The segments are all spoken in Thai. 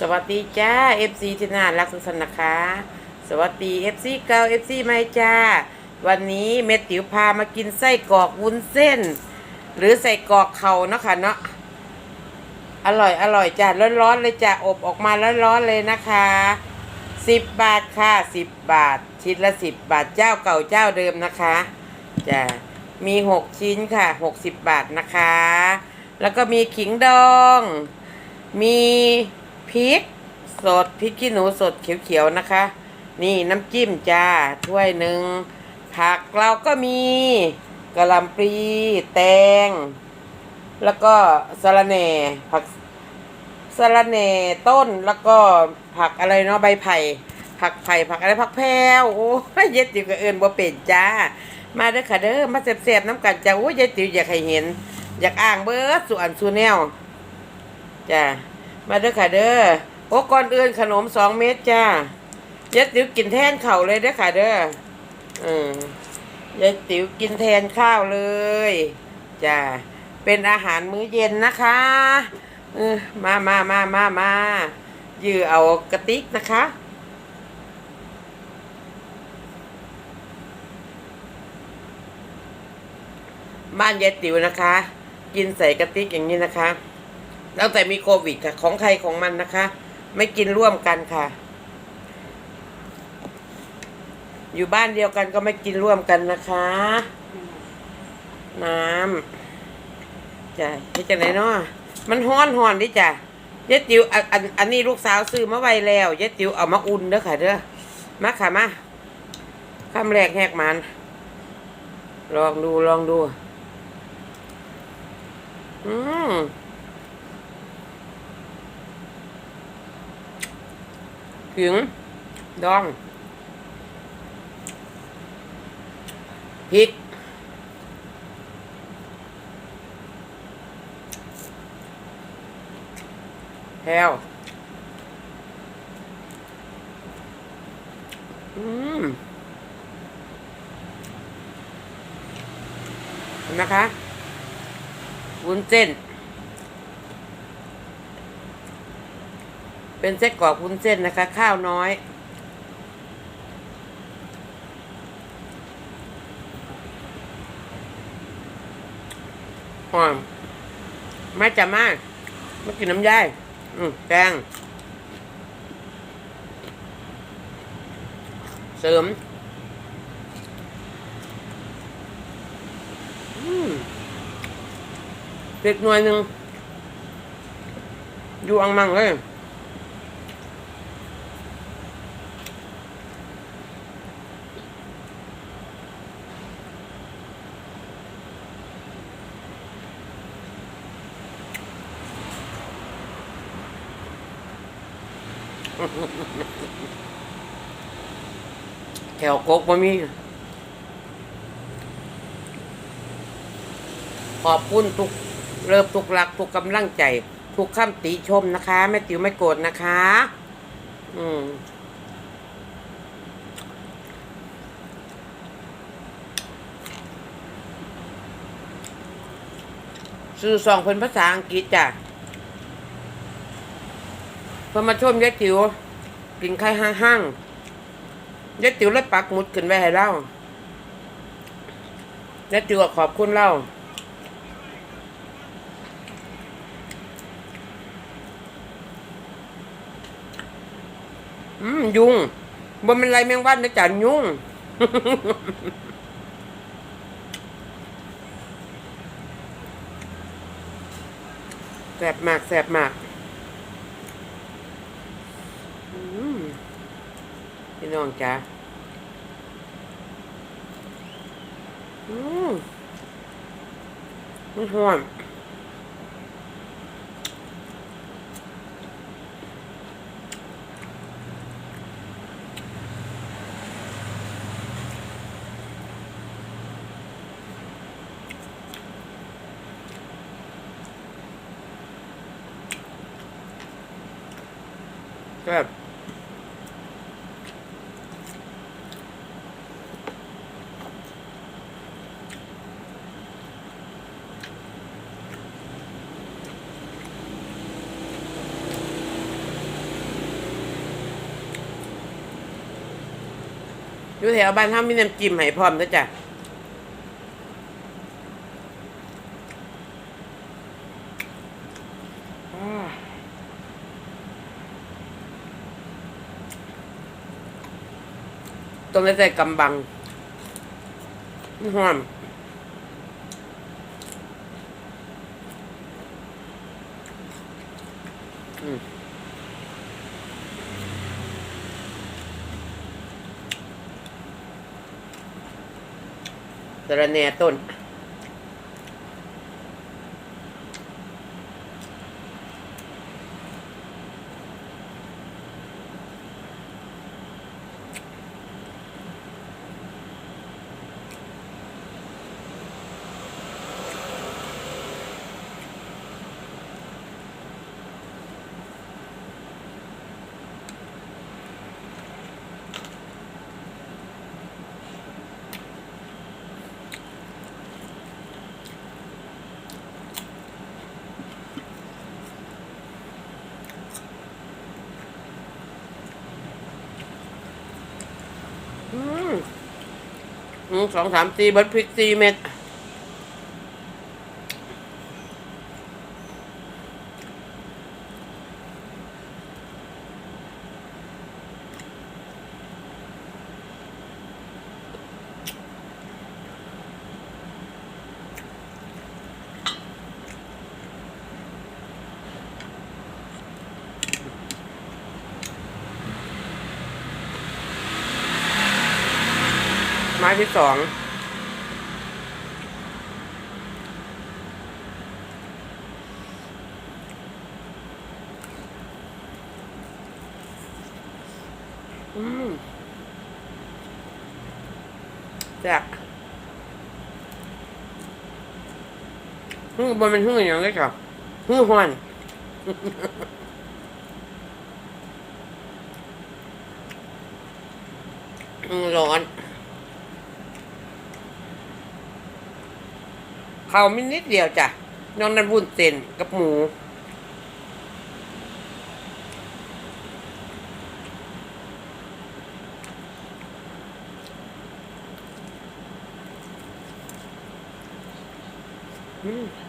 สวัสดีจ้า FC ที่น่ารักสุดๆนะคะ สวัสดี FC เก่า FC ใหม่จ้า วันนี้เมติ๋วพามากินไส้กรอกวุ้นเส้น หรือใส่กรอกเขาเนาะค่ะเนาะอร่อยอร่อยจ้าร้อนๆเลยจ้าอบออกมาร้อนๆเลยนะคะสิบบาทค่ะสิบบาท ชิ้นละสิบบาทเจ้าเก่าเจ้าเดิมนะคะจ้ามีหกชิ้นค่ะหกสิบบาทนะคะ แล้วก็มีขิงดอง มี พริก สดพริกขี้หนูสดเขียวๆนะคะ นี่น้ำจิ้มจ้าถ้วยหนึ่งผักเราก็มีกะหล่ำปลีแตง แล้วก็สะระแหน่ผักสะระแหน่ต้นแล้วก็ผักอะไรเนาะใบไผ่ ผักไผ่ผักอะไรผักแพรวโอ้ยเย็ดติ๋วกับเอิญบ่เป็นจ้า มาเด้อค่ะเด้อมาแซ่บๆน้ำกันจ้าโอ้ยเย็ดติ๋วอยากให้เห็น อยากอ่างเบิดส่วนส่วนแนวจ้า มาเด้อค่ะเด้อโอ้ก่อนอื่นขนมสองเม็ดจ้ายัดติ๋วกินแทนเข่าวเลยเด้อค่ะเด้ออืมยัดติ๋วกินแทนข้าวเลยจ้าเป็นอาหารมื้อเย็นนะคะเออมามามามามายือเอากระติกนะคะบ้านยายติ๋วนะคะ กินใส่กระติกอย่างนี้นะคะ ตั้งแต่มีโควิดค่ะ ของใครของมันนะคะ ไม่กินร่วมกันค่ะ อยู่บ้านเดียวกันก็ไม่กินร่วมกันนะคะ น้ำจ้ะเฮ็ดจังไหนเนาะมันฮ้อนฮ้อนดิจ้ะเยายติ๋วอันอันอันนี้ลูกสาวซื้อมาไว้แล้วเยายติ๋วเอามาอุ่นเด้อค่ะเด้อมาค่ะมาคำแรกแหกมัน ลองดูลองดู อืม ถึงดอง พริกแพลวอืมนไหมคะวุ้นเส้น เป็นเส้นกรอกวุ้นเส้นนะคะ ข้าวน้อย หอมมาจะมากมากินน้ำยายอืมแกงเสริมเผ็ดหน่วยหนึ่งอยู่อังมังเลย แถวโกกบ่มี ขอบคุณทุกเริ่มทุกหลัก ทุกกำลังใจ ทุกคำติชมนะคะ แม่ติ๋วไม่โกรธนะคะ อืมซื้อสองเป็นภาษาอังกฤษจ้ะ พอมาชมยายติ๋วกินไข่ห้างๆยายติ๋วเลยปักหมุดขึ้นไว้ให้เล่ายายติ๋วขอบคุณเล่าอืมยุงบ่เป็นไรแมงวันนะจ๊ะยุงแสบมากแสบมากอืมพี่ น้องจ๊ะอืมมันหอมแบบ อยู่แถวบ้านเฮามีน้ำจิ้มให้พร้อมด้อจ้ะต้องได้ใส่กำบังหอมอืม ระแหน่ต้น อืมอืม สองสามสี่เบิร์ดพริกสี่เม็ดไม้ ที่สองอืมแซ่บหื้อบนเป็นหื้ออย่างไรครับหื้อหวนร้อน ขาวมินิดเดียวจ้ะนอกนั้นวุ้นเส้นกับหมูอืม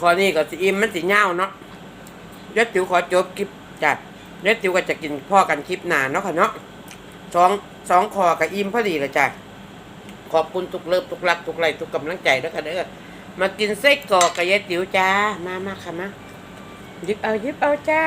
คอนี่ก็สิอิ่มมันสิเง่าเนาะเดี๋ยวติ๋วขอจบคลิปจ้ะเดี๋ยวติ๋วก็จะกินพ่อกันคลิปหนาเนาะค่ะเนาะสองสองคอกับอิ่มพอดีเลยจ้ะขอบคุณทุกเลิฟทุกรักทุกไรทุกกำลังใจด้วค่ะเด้อมากินไส้กรอกกับยายติ๋วจ้ามามาค่ะมายิบเอายิบเอาจ้า